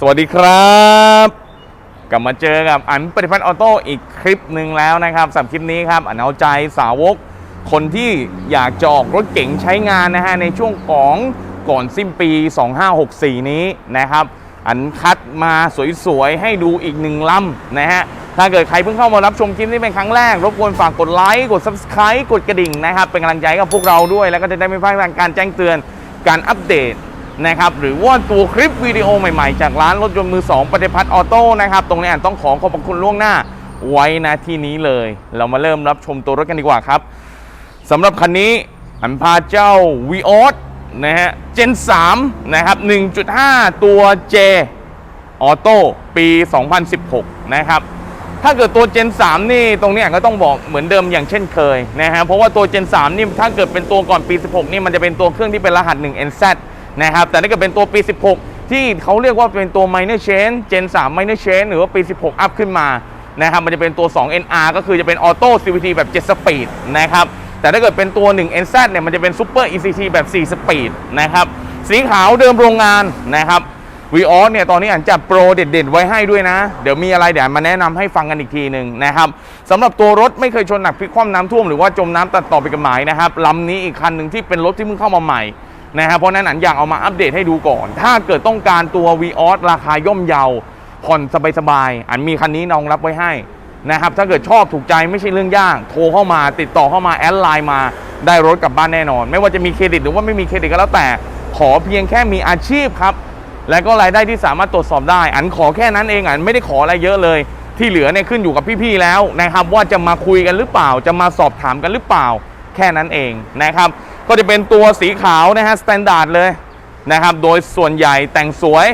สวัสดีครับ กลับมาเจอกับอันปฏิพัฒน์ออโต้อีกคลิปหนึ่งแล้วนะครับสำหรับคลิปนี้ครับอันเอาใจสาวก คนที่อยากจะออกรถเก๋งใช้งานนะฮะในช่วงของก่อนสิ้นปี 2564 นี้นะครับ อันคัดมาสวยๆ ให้ดูอีกหนึ่งลำนะฮะถ้าเกิดใครเพิ่งเข้ามารับชมคลิปนี้เป็นครั้งแรก รบกวนฝากกดไลค์กด Subscribe กดกระดิ่งนะครับ เป็นกำลังใจกับพวกเราด้วย แล้วก็จะได้ไม่พลาดการแจ้งเตือนการอัปเดต นะครับหรือว่าตัวคลิปวิดีโอใหม่ๆ จากร้านรถยนต์มือ2ปฏิพัฒน์ออโต้นะครับตรงนี้อันต้องขอขอบพระคุณล่วงหน้าไว้นะที่นี้เลย เรามาเริ่มรับชมตัวรถกันดีกว่าครับสำหรับคันนี้อันพาเจ้า v ีออสนะฮะ Gen 3นะครับ 1.5 ตัว J ออโต้ปี 2016 นะครับ ถ้าเกิดตัว Gen 3 นี่ตรงนี้ก็ต้องบอกเหมือนเดิมอย่างเช่นเคยนะฮะเพราะว่าตัว Gen 3 นี่ถ้าเกิดเป็นตัวก่อนปี 16 นี่มันจะเป็นตัวเครื่องที่เป็นรหัส 1 NZ นะครับ แต่ถ้าเกิดเป็นตัวปี 16 ที่เขาเรียกว่าเป็นตัว minor change Gen 3 minor change หรือว่าปี 16 อัพขึ้นมานะครับ มันจะเป็นตัว 2 NR ก็คือจะเป็นออโต้ CVT แบบ 7 สปีดนะครับ แต่ถ้าเกิดเป็นตัว 1 NZ เนี่ย มันจะเป็น Super ECT แบบ 4 สปีดนะครับ สีขาวเดิมโรงงานนะครับวีออสเนี่ยตอนนี้อ่านจัดโปรเด็ดๆ ไว้ให้ด้วยนะ เดี๋ยวมีอะไรเดี๋ยวมาแนะนำให้ฟังกันอีกทีหนึ่งนะครับสำหรับตัวรถไม่เคยชนหนักพลิกคว่ำน้ำท่วมหรือว่าจมน้ำตัดต่อไปกับหมายนะครับลำนี้อีกคันหนึ่งที่เป็นรถที่เพิ่งเข้ามาใหม่ นะครับเพราะนั้นอันอยากเอามาอัปเดตให้ดูก่อน ถ้าเกิดต้องการตัว v ีออสราคาย่อมเยาผ่อนสบายๆอันมีคันนี้น้องรับไว้ให้นะครับถ้าเกิดชอบถูกใจไม่ใช่เรื่องยาก โทรเข้ามาติดต่อเข้ามาแอดไลน์มาได้รถกลับบ้านแน่นอน ไม่ว่าจะมีเครดิตหรือว่าไม่มีเครดิตก็แล้วแต่ ขอเพียงแค่มีอาชีพครับ และก็รายได้ที่สามารถตรวจสอบได้ อันขอแค่นั้นเองอันไม่ได้ขออะไรเยอะเลย ที่เหลือเนี่ยขึ้นอยู่กับพี่ๆแล้วนะครับ ว่าจะมาคุยกันหรือเปล่า จะมาสอบถามกันหรือเปล่า แค่นั้นเองนะครับ ก็จะเป็นตัวสีขาวนะฮะสแตนดาร์ดเลยนะครับ โดยส่วนใหญ่แต่งสวย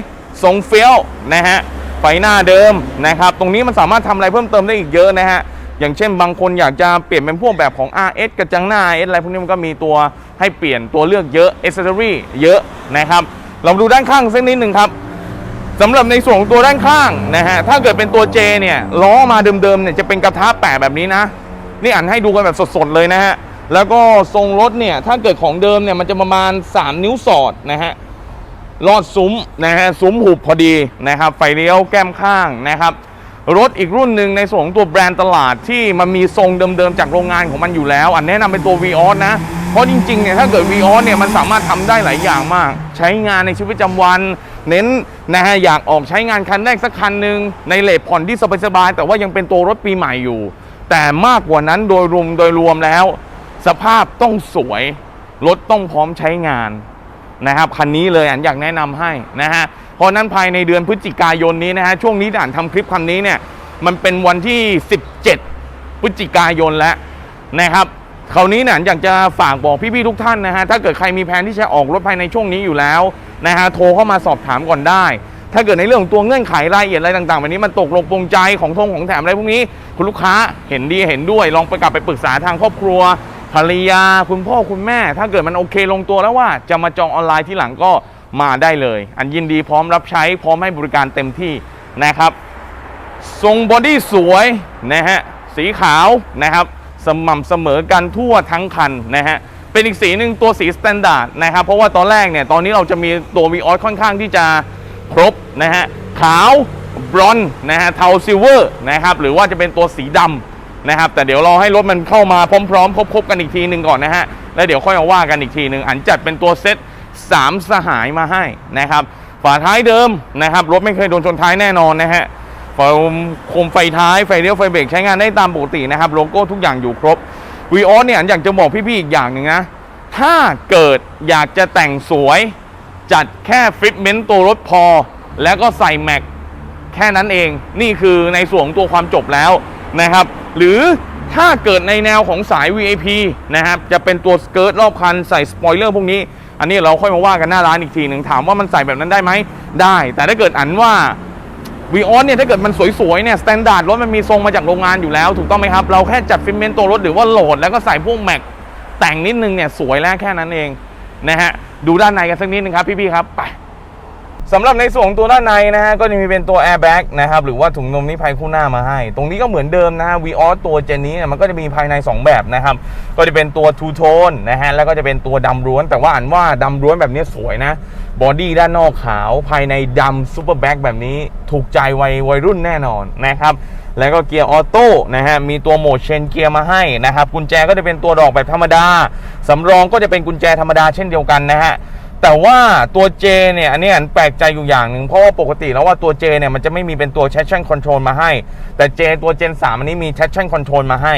ทรงเฟี้ยวนะฮะไฟหน้าเดิมนะครับ ตรงนี้มันสามารถทำอะไรเพิ่มเติมได้อีกเยอะนะฮะอย่างเช่นบางคนอยากจะเปลี่ยนเป็นพวกแบบของ RS กระจังหน้า RS อะไรพวกนี้มันก็มีตัวให้เปลี่ยนตัวเลือกเยอะ accessory เยอะนะครับ เรามาดูด้านข้างสักนิดหนึ่งครับสำหรับในส่วนของตัวด้านข้างนะฮะถ้าเกิดเป็นตัว J เนี่ยล้อมาเดิมๆเนี่ยจะเป็นกระทะแปะแบบนี้นะ นี่อ่านให้ดูกันแบบสดๆเลยนะฮะ แล้วก็ทรงรถเนี่ย ถ้าเกิดของเดิมเนี่ยมันจะประมาณ 3 นิ้วสอดนะฮะลอดซุ้มนะฮะซุ้มหุบพอดีนะครับ ไฟเลี้ยวแก้มข้างนะครับ รถอีกรุ่นหนึ่งในส่วนของตัวแบรนด์ตลาดที่มันมีทรงเดิมๆจากโรงงานของมันอยู่แล้ว อันแนะนำเป็นตัว v ีออสนะ เพราะจริงๆเนี่ยถ้าเกิด v ีออสเนี่ยมันสามารถทำได้หลายอย่างมาก ใช้งานในชีวิตประจำวัน เน้นนะฮะอยากออกใช้งานคันแรกสักคันหนึ่งในเลทผ่อนที่สบายๆแต่ว่ายังเป็นตัวรถปีใหม่อยู่ แต่มากกว่านั้นโดยรวมโดยรวมแล้ว สภาพต้องสวย รถต้องพร้อมใช้งานนะครับคันนี้เลยอันอยากแนะนำให้นะฮะเพราะนั้นภายในเดือนพฤศจิกายนนี้นะฮะช่วงนี้ด่านทำคลิปคันนี้เนี่ยมันเป็นวันที่ 17 พฤศจิกายนแล้วนะครับคราวนี้เนี่ยอยากจะฝากบอกพี่ๆทุกท่านนะฮะถ้าเกิดใครมีแผนที่จะออกรถภายในช่วงนี้อยู่แล้วนะฮะโทรเข้ามาสอบถามก่อนได้ ถ้าเกิดในเรื่องของตัวเงื่อนไขรายละเอียดอะไรต่างๆแบบนี้มันตกลงปรงใจของทงของแถมอะไรพวกนี้ คุณลูกค้าเห็นดีเห็นด้วย ลองไปกลับไปปรึกษาทางครอบครัว ภรรยาคุณพ่อคุณแม่ ถ้าเกิดมันโอเคลงตัวแล้วว่าจะมาจองออนไลน์ที่หลังก็มาได้เลย อันยินดีพร้อมรับใช้พร้อมให้บริการเต็มที่นะครับ ทรงบอดี้สวยนะฮะสีขาวนะครับสม่ำเสมอกันทั่วทั้งคันนะฮะเป็นอีกสีหนึ่งตัวสีสแตนดาร์ดนะครับเพราะว่าตอนแรกเนี่ยตอนนี้เราจะมีตัววีออสค่อนข้างที่จะครบนะฮะขาวบรอนนะฮะเทาซิลเวอร์นะครับหรือว่าจะเป็นตัวสีดำ นะครับแต่เดี๋ยวรอให้รถมันเข้ามาพร้อมๆครบๆกันอีกทีหนึ่งก่อนนะฮะแล้วเดี๋ยวค่อยมาว่ากันอีกทีหนึ่งอันจัดเป็นตัวเซตสามสหายมาให้นะครับฝาท้ายเดิมนะครับรถไม่เคยโดนชนท้ายแน่นอนนะฮะไฟโคมไฟท้ายไฟเลี้ยวไฟเบรกใช้งานได้ตามปกตินะครับโลโก้ทุกอย่างอยู่ครบวีออสเนี่ยอยากจะบอกพี่ๆอีกอย่างหนึ่งนะถ้าเกิดอยากจะแต่งสวยจัดแค่ฟิตเมนต์ตัวรถพอ แล้วก็ใส่แม็กแค่นั้นเอง นี่คือในส่วนของตัวความจบแล้วนะครับ หรือถ้าเกิดในแนวของสาย VIP นะครับ จะเป็นตัวสเกิร์ตรอบคันใส่สปอยเลอร์พวกนี้ อันนี้เราค่อยมาว่ากันหน้าร้านอีกทีหนึ่งถามว่ามันใส่แบบนั้นได้ไหมได้ แต่ถ้าเกิดอันว่าวีออสเนี่ยถ้าเกิดมันสวยๆเนี่ยสแตนดาร์ดรถมันมีทรงมาจากโรงงานอยู่แล้ว ถูกต้องไหมครับ เราแค่จัดฟิตเมนต์ตัวรถหรือว่าโหลดแล้วก็ใส่พวกแม็กแต่งนิดนึงเนี่ยสวยแล้วแค่นั้นเองนะฮะดูด้านในกันสักนิดนึงครับพี่ๆครับไป สำหรับในส่วนของตัวด้านในนะฮะก็จะมีเป็นตัว airbag นะครับหรือว่าถุงลมนิรภัยคู่หน้ามาให้ ตรงนี้ก็เหมือนเดิมนะฮะ v ีออตัวเจนนี้เนี่ยมันก็จะมีภายใน 2 แบบนะครับก็จะเป็นตัว two tone นะฮะแล้วก็จะเป็นตัวดำล้วน แต่ว่าอ่านว่าดำล้วนแบบนี้สวยนะบอดี้ด้านนอกขาวภายในดำซูเปอร์แบ็กแบบนี้ถูกใจวัยวัยรุ่นแน่นอนนะครับแล้วก็เกียร์ออโต้นะฮะ มีตัวโหมดเชนเกียร์มาให้นะครับ กุญแจก็จะเป็นตัวดอกแบบธรรมดา สำรองก็จะเป็นกุญแจธรรมดาเช่นเดียวกันนะฮะ แต่ว่าตัว J เนี่ยอันนี้อันแปลกใจอยู่อย่างหนึ่งเพราะว่าปกติแล้วว่าตัว J เนี่ยมันจะไม่มีเป็นตัว traction control มาให้ แต่ J ตัว Gen 3อันนี้มี traction control มาให้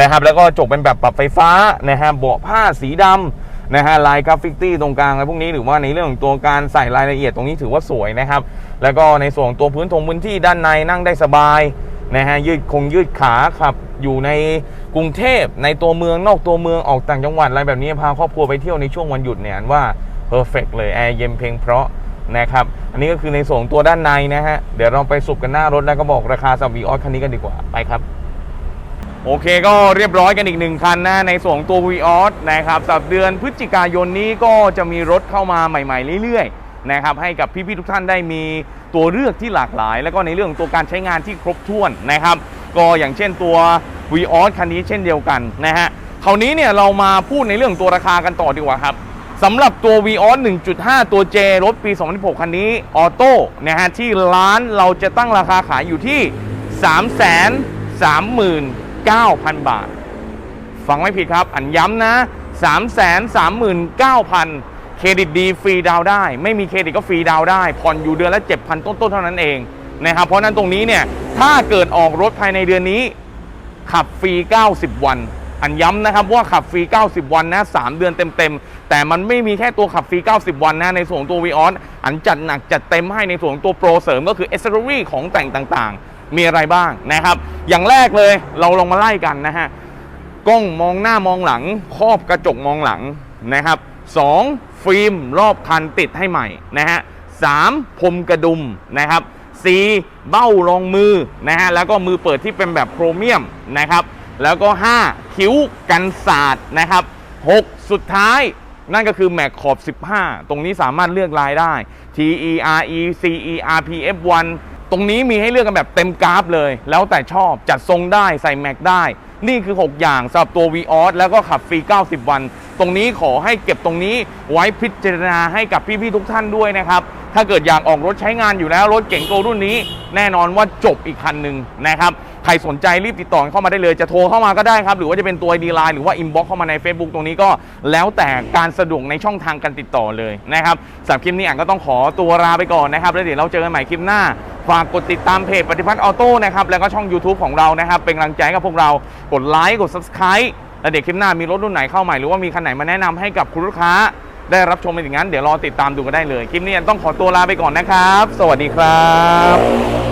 นะครับแล้วก็จกเป็นแบบปรับไฟฟ้านะฮะเบาะผ้าสีดำนะฮะลายกราฟิกตี้ตรงกลางอะไรพวกนี้หรือว่าในเรื่องของตัวการใส่รายละเอียดตรงนี้ถือว่าสวยนะครับ แล้วก็ในส่วนตัวพื้นทงพื้นที่ด้านในนั่งได้สบายนะฮะยืดคงยืดขาขับอยู่ในกรุงเทพในตัวเมืองนอกตัวเมืองออกต่างจังหวัดอะไรแบบนี้พาครอบครัวไปเที่ยวในช่วงวันหยุดเนี่ยอันว่า เพอร์เฟกเลยแอร์เย็นเพลงเพราะนะครับ อันนี้ก็คือในส่วนของตัวด้านในนะฮะ เดี๋ยวเราไปสุบกันหน้ารถแล้วก็บอกราคาสับวีออสคันนี้กันดีกว่าไปครับ โอเคก็เรียบร้อยกันอีกหนึ่งคันนะในส่วนของตัว v ีออสนะครับสัปเดือนพฤศจิกายนนี้ก็จะมีรถเข้ามาใหม่ ๆ เรื่อยๆนะครับให้กับพี่ๆทุกท่านได้มีตัวเลือกที่หลากหลาย แล้วก็ในเรื่องตัวการใช้งานที่ครบถ้วนนะครับก็อย่างเช่นตัว v ีออสคันนี้เช่นเดียวกันนะฮะคราวนี้เนี่ยเรามาพูดในเรื่องตัวราคากันต่อดีกว่าครับ สำหรับตัว v ีออส1.5 ตัว J รถปี 2016 คันนี้ออโต้นะฮะที่ร้านเราจะตั้งราคาขายอยู่ที่ 339,000 บาท ฟังไม่ผิดครับ อันย้ำนะ 339,000 เครดิตดีฟรีดาวได้ ไม่มีเครดิตก็ฟรีดาวได้ ผ่อนอยู่เดือนละ 7,000 ต้นๆ เท่านั้นเองนะครับเพราะฉะนั้นตรงนี้เนี่ย ถ้าเกิดออกรถภายในเดือนนี้ ขับฟรี 90 วัน อันย้ำนะครับว่าขับฟรี 90 วันนะ 3 เดือนเต็มๆ แต่มันไม่มีแค่ตัวขับฟรี 90 วันนะ ในส่วนของตัว v ีออสอันจัดหนักจัดเต็มให้ในส่วนของตัวโปรเสริมก็คือ a อ c e s s o r y ของแต่งต่างๆ มีอะไรบ้างนะครับ อย่างแรกเลยเราลองมาไล่กันนะฮะ กล้องมองหน้ามองหลัง ครอบกระจกมองหลังนะครับ 2. ฟิล์มรอบคันติดให้ใหม่นะฮะ 3. พรมกระดุมนะครับ 4. เบ้ารองมือนะฮะ แล้วก็มือเปิดที่เป็นแบบโครเมียมนะครับ แล้วก็ 5. คิ้วกันศาสตร์นะครับ 6. สุดท้ายนั่นก็คือแม็กขอบ 15 ตรงนี้สามารถเลือกลายได้ T E R E C E R P F 1ตรงนี้มีให้เลือกกันแบบเต็มกราฟเลย แล้วแต่ชอบจัดทรงได้ใส่แม็กได้ นี่คือ 6 อย่างสำหรับตัว v ีออสแล้วก็ขับฟรี 90 วัน ตรงนี้ขอให้เก็บตรงนี้ไว้พิจารณาให้กับพี่ ๆ ทุกท่านด้วยนะครับ ถ้าเกิดอยากออกรถใช้งานอยู่แล้ว รถเก๋งโกรุ่นนี้ แน่นอนว่าจบอีกคันหนึ่งนะครับ ใครสนใจรีบติดต่อเข้ามาได้เลยจะโทรเข้ามาก็ได้ครับ หรือว่าจะเป็นตัว ID Line หรือว่า Inbox เข้ามาใน Facebook ตรงนี้ก็แล้วแต่การสะดวกในช่องทางการติดต่อเลยนะครับสำหรับคลิปนี้อ่านก็ต้องขอตัวลาไปก่อนนะครับแล้วเดี๋ยวเราเจอกันใหม่คลิปหน้าฝากกดติดตามเพจปฏิพัฒน์ออโต้นะครับแล้วก็ช่อง YouTube ของเรานะครับ เป็นกำลังใจกับพวกเรากดไลค์กด Subscribe แล้วเดี๋ยวคลิปหน้ามีรถรุ่นไหนเข้าใหม่หรือว่ามีคันไหนมาแนะนำให้กับคุณลูกค้า ได้รับชมเป็นอย่างนั้น เดี๋ยวรอติดตามดูกันได้เลย คลิปนี้ต้องขอตัวลาไปก่อนนะครับ สวัสดีครับ